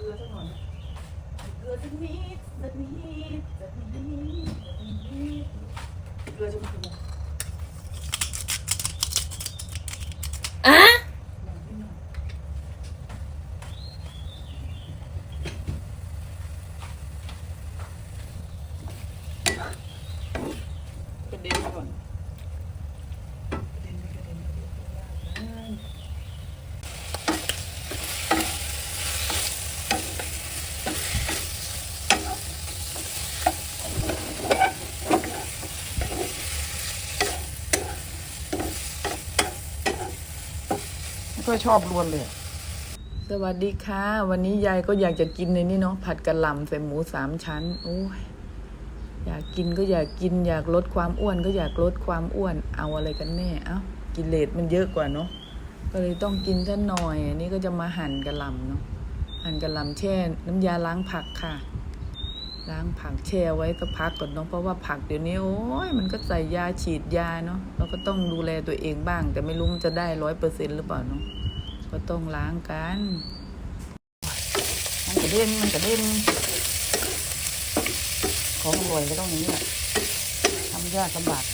ลือสักหน่อยเกือสักนิดสักนิดสักนิดสักนิดเกือชมพูอะกระเด็นก่น ค่อยชอบรวนเลยสวัสดีค่ะ วันนี้ยายก็อยากจะกินในนี่เนาะผัดกะหล่ำใส่หมูสามชั้นโอ้ยอยากกินก็อยากกินอยากลดความอ้วนก็อยากลดความอ้วนเอาอะไรกันแน่เอ้ากิเลสมันเยอะกว่าเนาะก็เลยต้องกินซะหน่อยอันนี้ก็จะมาหั่นกะหล่ำเนาะหั่นกะหล่ำแช่น้ำยาล้างผักค่ะ ล้างผักแช่ไว้สักพักก่อนเนาะเพราะว่าผักเดี๋ยวนี้โอ้ยมันก็ใส่ยาฉีดยาเนาะเราก็ต้องดูแลตัวเองบ้าง แต่ไม่รู้มันจะได้ร้อยเปอร์เซ็นต์หรือเปล่าเนาะ ก็ต้องล้างกัน มันกระเด็นมันกระเด็นของร่อยก็ต้องอย่างนี้แหละทำยากลำบาก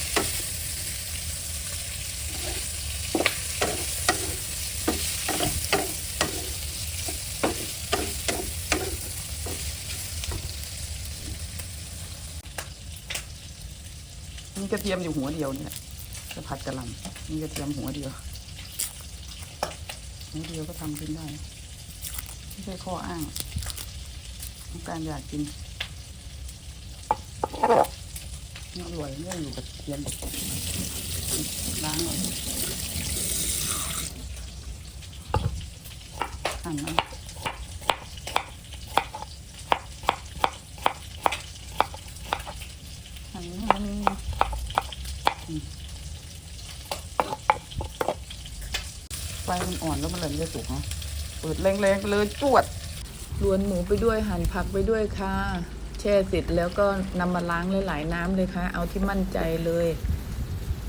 มีกระเทียมอยู่หัวเดียวเนี่ยจะผัดกะหล่ำมีกระเทียมหัวเดียว หัวเดียวก็ทำกินได้ ไม่ใช่ข้ออ้างของการอยากกินนี่อร่อยเนี่ยอยู่กับเทียนล้างหน่อยหั่นมันหั่นให้มันอืม ไฟมันอ่อนแล้วมันเลยไม่สุกเนาะเปิดแรงๆไปเลยจวดรวนหมูไปด้วยหั่นผักไปด้วยค่ะ แช่เสร็จแล้วก็นำมาล้างหลายๆน้ำเลยค่ะ เอาที่มั่นใจเลย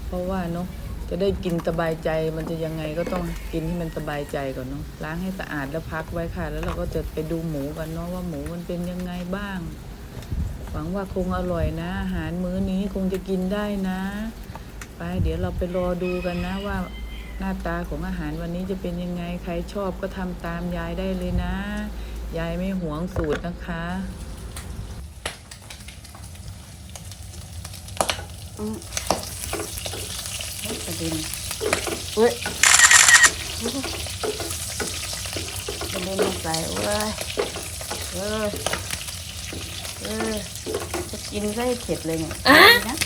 เพราะว่าเนาะจะได้กินสบายใจมันจะยังไงก็ต้องกินให้มันสบายใจก่อนเนาะล้างให้สะอาดแล้วพักไว้ค่ะ แล้วเราก็จะไปดูหมูกันเนาะว่าหมูมันเป็นยังไงบ้าง หวังว่าคงอร่อยนะ อาหารมื้อนี้คงจะกินได้นะ ไปเดี๋ยวเราไปรอดูกันนะว่า หน้าตาของอาหารวันนี้จะเป็นยังไงใครชอบก็ทำตามยายได้เลยนะ ยายไม่หวงสูตรนะคะอืมเฮ้ยกระเด็นเฮ้ยกระเด็นลงใส่เว้ยเออเออจะกินได้เผ็ดเลยเนี่ยนะ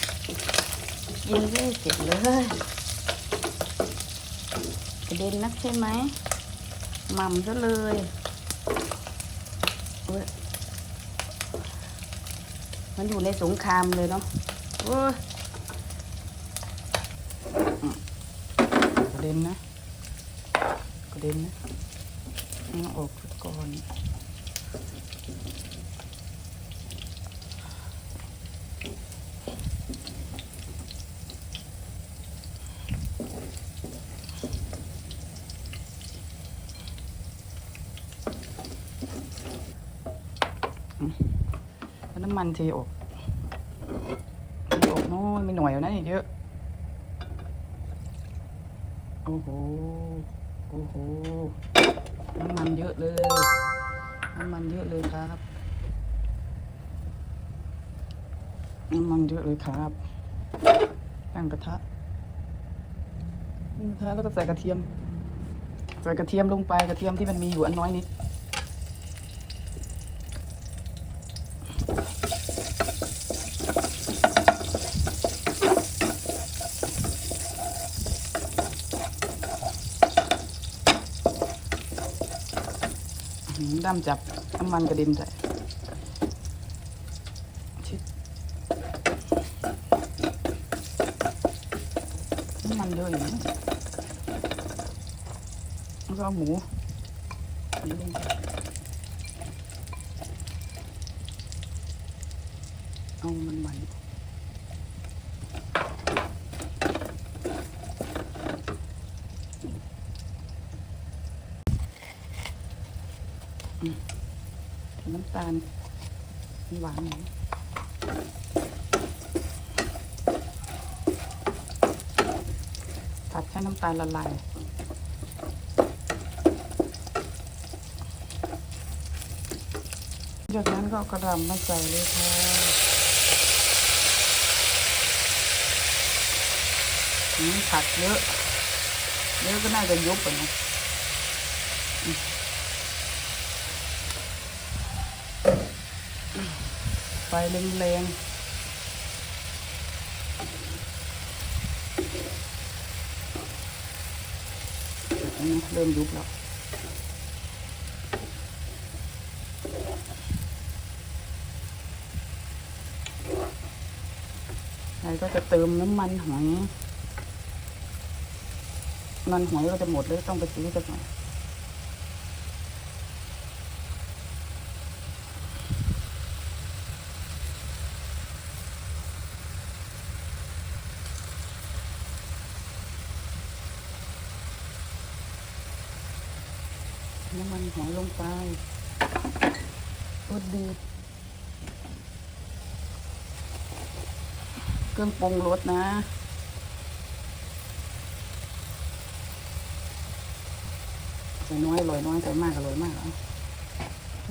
กินได้เผ็ดเลยกระ เด่นนักใช่ไหมหม่ำซะเลยเว้ยมันอยู่ในสงครามเลยเนาะโอ้ยกระเด็นนะกระเด็นนะเอาออกก่อน น้ำมันเทออกเทออกน้อยไม่หน่อยเอานะนี่เยอะ โอ้โห โอ้โห น้ำมันเยอะเลย น้ำมันเยอะเลยครับ น้ำมันเยอะเลยครับตั้งกระทะตั้งกระทะแล้วก็ใส่กระเทียม ใส่กระเทียมลงไปกระเทียมที่มันมีอยู่อันน้อยนิด ด้ามจับน้ำมันกระเด็นใส่น้ำมันเลยแล้วก็หมูเอามันใหม่น้ำ ตาลหวานหน่อยผัดให้น้ำตาลละลายจากนั้นก็กระหล่ำมาใส่เลยค่ะผัดเยอะ เยอะก็น่าจะยุบอะนะอืม ไฟแรงๆอืมเริ่มยุบแล้วใครก็จะเติมน้ำมันหอย มันหอยก็จะหมดเลยต้องไปซื้อสักหน่อย น้ำหอยลงไปอุดดีเครื่องปรุงรสนะใส่น้อยอร่อยน้อยใส่มากอร่อยมากเอ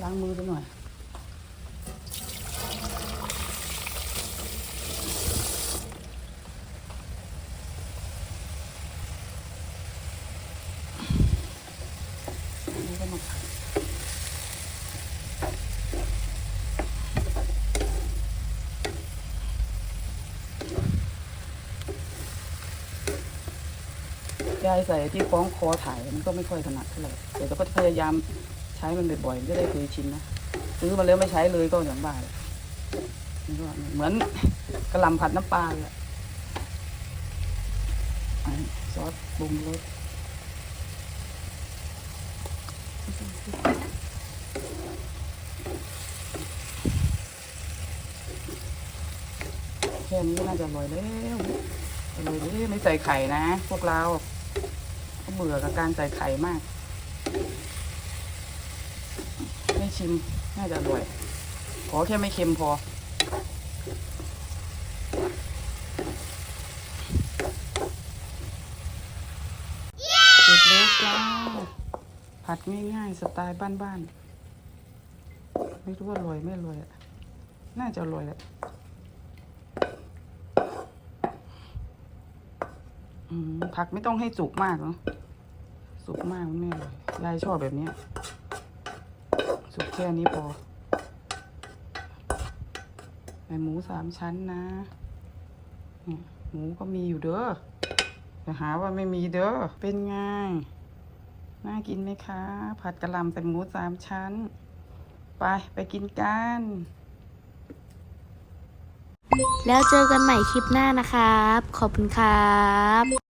ล้างมือไปหน่อย อันนี้ก็มาผัด ยายใส่ที่ฟ้องคอถ่ายมันก็ไม่ค่อยถนัดเท่าไหร่แต่ก็พยายามใช้มันบ่อยๆจะได้เคยชินนะซื้อมาแล้วไม่ใช้เลยก็อย่างบ้าเลยเหมือนกระหลำผัดน้ำปลาเลยอะซอสปรุงรสแค่นี้น่าจะอร่อยแล้วอร่อยเลยไม่ใส่ไข่นะ พวกเรา บื่อกับการใส่ไข่มาก ไม่ชิม น่าจะอร่อย ขอแค่ไม่เค็มพอ เสร็จแล้วจ้า ผัดง่ายๆ สไตล์บ้านๆ ไม่รู้ว่าอร่อยไม่อร่อยอะน่าจะอร่อยแหละผักไม่ต้องให้สุกมากเนาะ สุกมากมันไม่อร่อยยายชอบแบบนี้ สุกแค่นี้พอใส่หมูสามชั้นนะนี่หมูก็มีอยู่เด้ออย่าหาว่าไม่มีเด้อ เป็นไง น่ากินไหมคะ ผัดกะหล่ำใส่หมูสามชั้น ไป ไปกินกัน แล้วเจอกันใหม่คลิปหน้านะครับ ขอบคุณครับ